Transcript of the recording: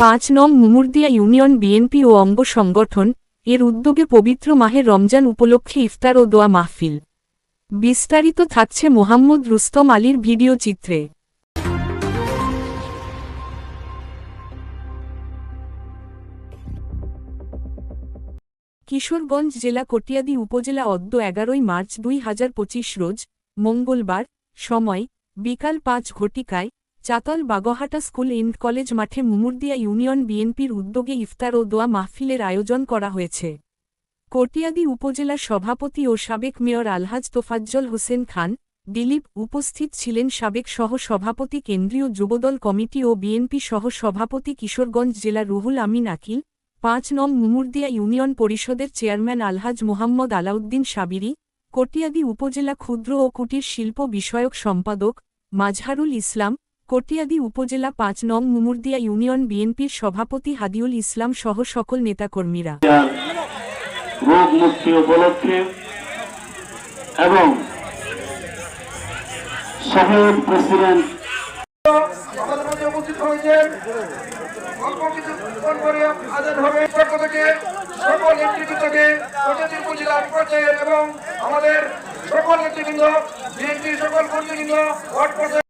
পাঁচ নং Mumurdia union BNP ও অঙ্গ সংগঠন, এর উদ্যোগে পবিত্র মাহে রমজান উপলক্ষে ইফতার ও দোয়া মাহফিল। বিস্তারিত থাকছে মোহাম্মদ রুস্তম আলীর ভিডিও চিত্রে। কিশোরগঞ্জ জেলা কটিয়াদি উপজেলা অদ্য এগারোই মার্চ দুই হাজার পঁচিশ রোজ, মঙ্গলবার, সময়, বিকাল পাঁচ ঘটিকায় Chatal Baghata school and college মাঠে মুমুরদিয়া ইউনিয়ন বিএনপির উদ্যোগে ইফতার ও দোয়া মাহফিলের আয়োজন করা হয়েছে। কটিয়াদি উপজেলা সভাপতি ও সাবেক মেয়র আলহাজ তোফাজ্জল হোসেন খান, দিলীপ উপস্থিত ছিলেন সাবেক সহ সভাপতি কেন্দ্রীয় যুবদল কমিটি ও বিএনপি সহ সভাপতি কিশোরগঞ্জ জেলা রুহুল আমিন আকিল, পাঁচ নং মুমুরদিয়া ইউনিয়ন পরিষদের চেয়ারম্যান আলহাজ মোহাম্মদ আলাউদ্দিন সাবিরি, কটিয়াদি উপজেলা ক্ষুদ্র ও কুটির শিল্প বিষয়ক সম্পাদক মাজহারুল ইসলাম কটিয়াদি উপজেলা পাঁচ নং মুমুরদিয়া ইউনিয়ন বিএনপির সভাপতি হাদিউল ইসলাম সহ সকল নেতাকর্মীরা। রোগ মুক্তি উপলক্ষে এবং শহীদ প্রেসিডেন্ট আমাদের মধ্যে উপস্থিত হয়েছেন। অল্প কিছুক্ষণ পরে আজান হবে পক্ষ থেকে সকল নেতৃবৃন্দকে প্রতিটি উপজেলার পর্যায়ের এবং আমাদের সকল নেতৃবৃন্দ বিএনপি সকল কর্মীবৃন্দ ওয়ার্ড পর্যায়ে